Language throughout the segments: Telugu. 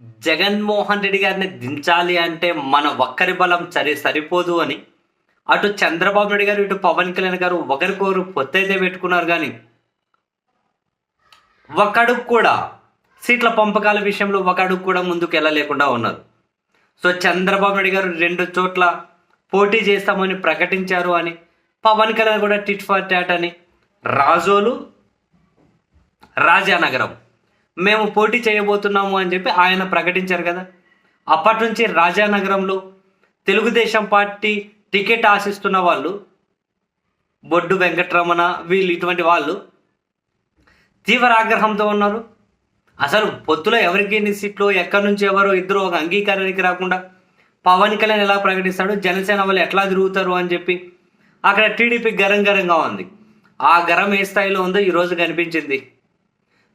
జగన్మోహన్ రెడ్డి గారిని దించాలి అంటే మన ఒక్కరి బలం సరి సరిపోదు అని. అటు చంద్రబాబు నాయుడు గారు ఇటు పవన్ కళ్యాణ్ గారు ఒకరికొకరు పొత్తైతే పెట్టుకున్నారు కానీ ఒకడు కూడా సీట్ల పంపకాల విషయంలో ఒక అడుగు కూడా ముందుకు వెళ్ళలేకుండా ఉన్నారు. సో చంద్రబాబు నాయుడు గారు రెండు చోట్ల పోటీ చేస్తామని ప్రకటించారు అని పవన్ కళ్యాణ్ కూడా టిట్ ఫర్ టాట్ అని రాజోలు రాజానగరం మేము పోటీ చేయబోతున్నాము అని చెప్పి ఆయన ప్రకటించారు కదా. అప్పటి నుంచి రాజానగరంలో తెలుగుదేశం పార్టీ టికెట్ ఆశిస్తున్న వాళ్ళు బొడ్డు వెంకటరమణ వీళ్ళు ఇటువంటి వాళ్ళు తీవ్ర ఆగ్రహంతో ఉన్నారు. అసలు పొత్తులో ఎవరికి ఎన్ని సీట్లు ఎక్కడి నుంచి ఎవరు ఇద్దరు ఒక అంగీకారానికి రాకుండా పవన్ కళ్యాణ్ ఎలా ప్రకటిస్తాడు జనసేన వాళ్ళు ఎట్లా తిరుగుతారు అని చెప్పి అక్కడ టీడీపీ గరం గరంగా ఉంది. ఆ గరం ఏ స్థాయిలో ఉందో ఈరోజు కనిపించింది.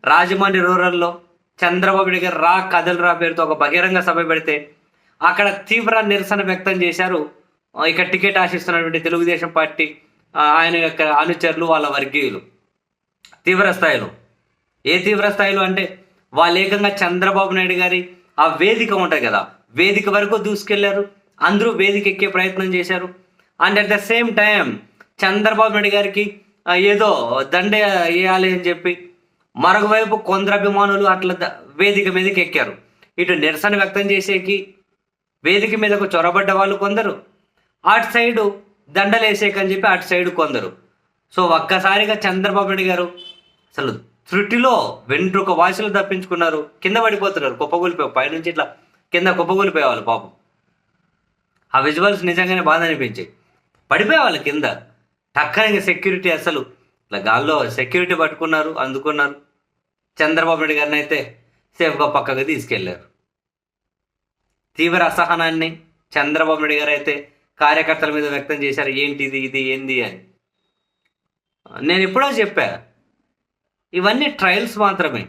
రాజమండ్రి రూరల్లో చంద్రబాబు నాయుడు గారు రా కథలు రా పేరుతో ఒక బహిరంగ సభ పెడితే అక్కడ తీవ్ర నిరసన వ్యక్తం చేశారు. ఇక టికెట్ ఆశిస్తున్నటువంటి తెలుగుదేశం పార్టీ ఆయన యొక్క అనుచరులు వాళ్ళ వర్గీయులు. తీవ్ర స్థాయిలో. ఏ తీవ్ర స్థాయిలో అంటే వాళ్ళు ఏకంగా చంద్రబాబు నాయుడు గారి ఆ వేదిక ఉంటుంది కదా వేదిక వరకు దూసుకెళ్ళారు. అందరూ వేదిక ఎక్కే ప్రయత్నం చేశారు. And at the same time Chandrababu Naidu గారికి ఏదో దండే వేయాలి అని చెప్పి మరొకవైపు కొందరు అభిమానులు అట్లా వేదిక మీదకి ఎక్కారు. ఇటు నిరసన వ్యక్తం చేసేకి వేదిక మీదకు చొరబడ్డ వాళ్ళు కొందరు. అటు సైడు దండలేసేకని చెప్పి అటు సైడు కొందరు. సో ఒక్కసారిగా చంద్రబాబు నాయుడు గారు అసలు త్రుటిలో వెంట్రుక వాసులు తప్పించుకున్నారు. కింద పడిపోతున్నారు. కుప్పగూలిపోయి పైనుంచి ఇట్లా కింద కుప్పగూలిపోయేవాళ్ళు పాపం. ఆ విజువల్స్ నిజంగానే బాధ అనిపించాయి. పడిపోయేవాళ్ళు కింద. టక్కన సెక్యూరిటీ అసలు ఇట్లా గాల్లో సెక్యూరిటీ పట్టుకున్నారు అందుకున్నారు. చంద్రబాబు నాయుడు గారిని అయితే సేఫ్గా పక్కకు తీసుకెళ్ళారు. తీవ్ర అసహనాన్ని చంద్రబాబు నాయుడు గారు అయితే కార్యకర్తల మీద వ్యక్తం చేశారు. ఏంటి ఇది ఇది ఏంది అని. నేను ఎప్పుడో చెప్పా ఇవన్నీ ట్రయల్స్ మాత్రమే.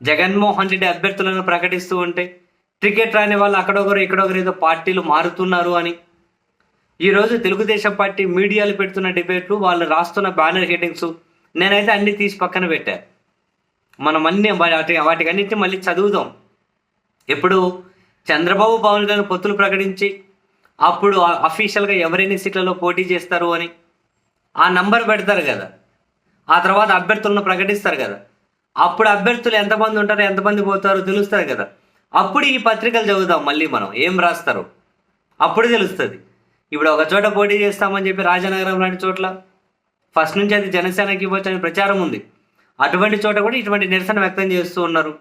జగన్మోహన్ రెడ్డి అభ్యర్థులను ప్రకటిస్తూ ఉంటే టికెట్ రాని వాళ్ళు అక్కడొకరు ఇక్కడొకరు ఏదో పార్టీలు మారుతున్నారు అని ఈరోజు తెలుగుదేశం పార్టీ మీడియాలు పెడుతున్న డిబేట్లు వాళ్ళు రాస్తున్న బ్యానర్ హెడ్డింగ్స్ నేనైతే అన్ని తీసి పక్కన పెట్టా. మనం అన్ని వాటి వాటికన్నిటిని మళ్ళీ చదువుదాం. ఎప్పుడు చంద్రబాబు పవన్ కళ్యాణ్ పొత్తులు ప్రకటించి అప్పుడు అఫీషియల్గా ఎవరైనా సీట్లలో పోటీ చేస్తారు అని. ఆ నంబర్ పెడతారు కదా. ఆ తర్వాత అభ్యర్థులను ప్రకటిస్తారు కదా. అప్పుడు అభ్యర్థులు ఎంతమంది ఉంటారో ఎంతమంది పోతారో తెలుస్తారు కదా. అప్పుడు ఈ పత్రికలు చదువుదాం మళ్ళీ మనం. ఏం రాస్తారు? అప్పుడు తెలుస్తుంది. ఇప్పుడు ఒక చోట పోటీ చేస్తామని చెప్పి రాజనగరం లాంటి చోట్ల ఫస్ట్ నుంచి అది జనసేనకి ఇవ్వచ్చు ప్రచారం ఉంది. అటువంటి చోట కూడా ఇటువంటి నిరసన వ్యక్తం చేస్తూ ఉన్నారు.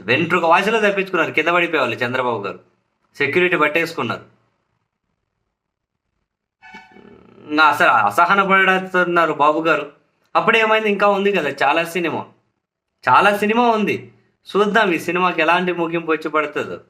వెంట్రుక వాసిలో తప్పించుకున్నారు. కింద పడిపోయేవాళ్ళు చంద్రబాబు గారు. సెక్యూరిటీ పట్టేసుకున్నారు. ఇంకా అసలు అసహన పడుతున్నారు బాబు గారు. అప్పుడేమైంది ఇంకా ఉంది కదా చాలా సినిమా. చాలా సినిమా ఉంది. చూద్దాం ఈ సినిమాకి ఎలాంటి ముగింపు వచ్చి పడుతుందో.